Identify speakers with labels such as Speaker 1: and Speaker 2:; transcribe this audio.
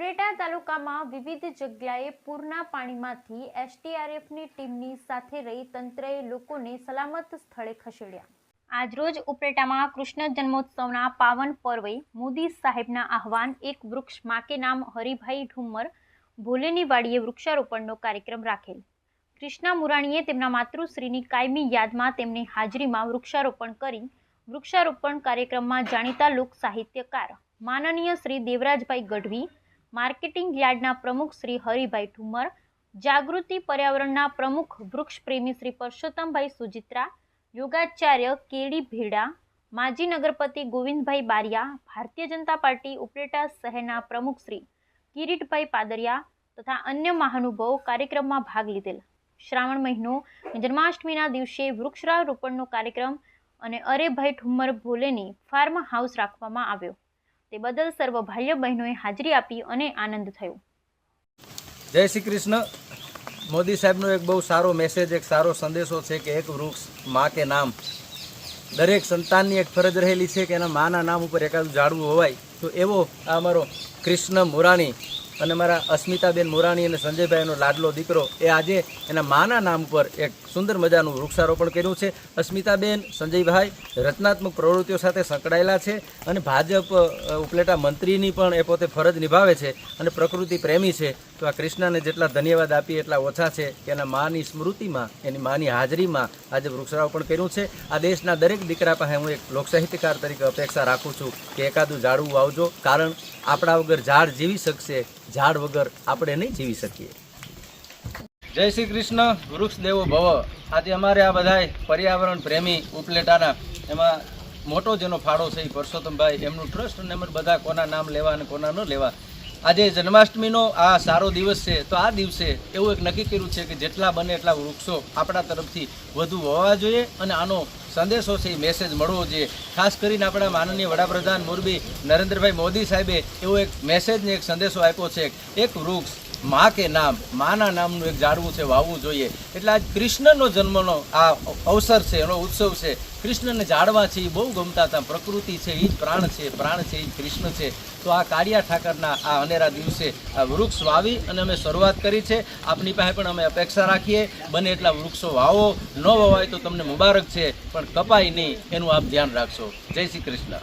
Speaker 1: ઉપલેટા તાલુકામાં વિવિધ જગ્યાએ પૂરના પાણીમાંથી એસટીઆરએફની ટીમની સાથે રહી તંત્રએ લોકોને સલામત સ્થળે ખસેડ્યા. આજરોજ ઉપલેટામાં કૃષ્ણ જન્મોત્સવના પાવન પર્વે મોદી સાહેબના આહવાન એક વૃક્ષ માકે નામ હરિભાઈ ઠુમ્મર ભોલેની વાડીએ વૃક્ષારોપણનો કાર્યક્રમ રાખેલ. કૃષ્ણા મુરાણીએ તેમના માતૃશ્રીની કાયમી યાદમાં તેમની હાજરીમાં વૃક્ષારોપણ કરી વૃક્ષારોપણ કાર્યક્રમમાં જાણીતા લોક સાહિત્યકાર માનનીય શ્રી દેવરાજભાઈ ગઢવી માર્કેટિંગ યાર્ડના પ્રમુખ શ્રી હરિભાઈ ઠુમ્મર જાગૃતિ પર્યાવરણના પ્રમુખ વૃક્ષ પ્રેમી શ્રી પરસોત્તમભાઈ સુજિત્રા, યોગાચાર્ય કેડી ભેડા, માજી નગરપતિ ગોવિંદભાઈ બારિયા, ભારતીય જનતા પાર્ટી ઉપલેટા શહેરના પ્રમુખ શ્રી કિરીટભાઈ પાદરિયા તથા અન્ય મહાનુભાવો કાર્યક્રમમાં ભાગ લીધેલ. શ્રાવણ મહિનો જન્માષ્ટમીના દિવસે વૃક્ષારોપણનો કાર્યક્રમ અને અરેભાઈ ઠુમ્મર ભોલેની ફાર્મ હાઉસ રાખવામાં આવ્યો. તે બદલ સર્વ ભાઈઓ બહેનોએ હાજરી આપી અને આનંદ થયો.
Speaker 2: જય શ્રી કૃષ્ણ. મોદી સાહેબનો એક બહુ સારો મેસેજ એક સારો સંદેશો છે કે એક વૃક્ષ મા કે નામ. દરેક સંતાનની એક ફરજ રહેલી છે કે એના માના નામ ઉપર એકાદું જાળવું હોવાય. તો એવો આ અમારો કૃષ્ણ મુરાણી અને મારા અસ્મિતાબેન મુરાણી અને સંજયભાઈનો લાડલો દીકરો, એ આજે એના માના નામ ઉપર એક સુંદર મજાનું વૃક્ષારોપણ કર્યું છે. અસ્મિતાબેન, સંજયભાઈ, રચનાત્મક પ્રવૃત્તિઓ સાથે સંકળાયેલા છે અને ભાજપ ઉપલેટા મંત્રીની પણ એ પોતે ફરજ નિભાવે છે અને પ્રકૃતિ પ્રેમી છે. તો આ કૃષ્ણને જેટલા ધન્યવાદ આપીએ, એટલા ઓછા છે કે એના માની સ્મૃતિમાં, એની માની હાજરીમાં આજે વૃક્ષારોપણ કર્યું છે. આ દેશના દરેક દીકરા પાસે હું એક લોકસાહિત્યકાર તરીકે અપેક્ષા રાખું છું કે એકાદું ઝાડવું વાવજો કારણ આપણા વગર ઝાડ જીવી શકશે, ઝાડ વગર આપણે નહીં જીવી શકીએ. જય શ્રી કૃષ્ણ વૃક્ષ દેવો ભવ. આજે અમારે આ બધાય પર્યાવરણ પ્રેમી ઉપલેટાના, એમાં મોટો જેનો ફાળો છે એ પરસોત્તમભાઈ, એમનું ટ્રસ્ટ અને બધા કોના નામ લેવા અને કોના ન લેવા. આજે જન્માષ્ટમીનો આ સારો દિવસ છે, તો આ દિવસે એવું એક નક્કી કર્યું છે કે જેટલા બને એટલા વૃક્ષો આપણા તરફથી વધુ હોવા જોઈએ અને આનો સંદેશો છે એ મેસેજ મળવો જોઈએ. ખાસ કરીને આપણા માનનીય વડાપ્રધાન મોરબી નરેન્દ્રભાઈ મોદી સાહેબે એવો એક મેસેજને એક સંદેશો આપ્યો છે એક વૃક્ષ મા કે નામ, માના નામનું એક ઝાડવું છે, વાવવું જોઈએ. એટલે આજ કૃષ્ણનો જન્મનો આ અવસર છે, એનો ઉત્સવ છે. કૃષ્ણને ઝાડવા છે એ બહુ ગમતા હતા. પ્રકૃતિ છે એ જ પ્રાણ છે પ્રાણ છે એ કૃષ્ણ છે. તો આ કાળિયા ઠાકરના આ અનેરા દિવસે આ વૃક્ષ વાવી અને અમે શરૂઆત કરી છે. આપની પાસે પણ અમે અપેક્ષા રાખીએ. બને એટલા વૃક્ષો વાવો. ન વવાય તો તમને મુબારક છે. પણ કપાય નહીં, એનું આપ ધ્યાન રાખશો. જય શ્રી કૃષ્ણ.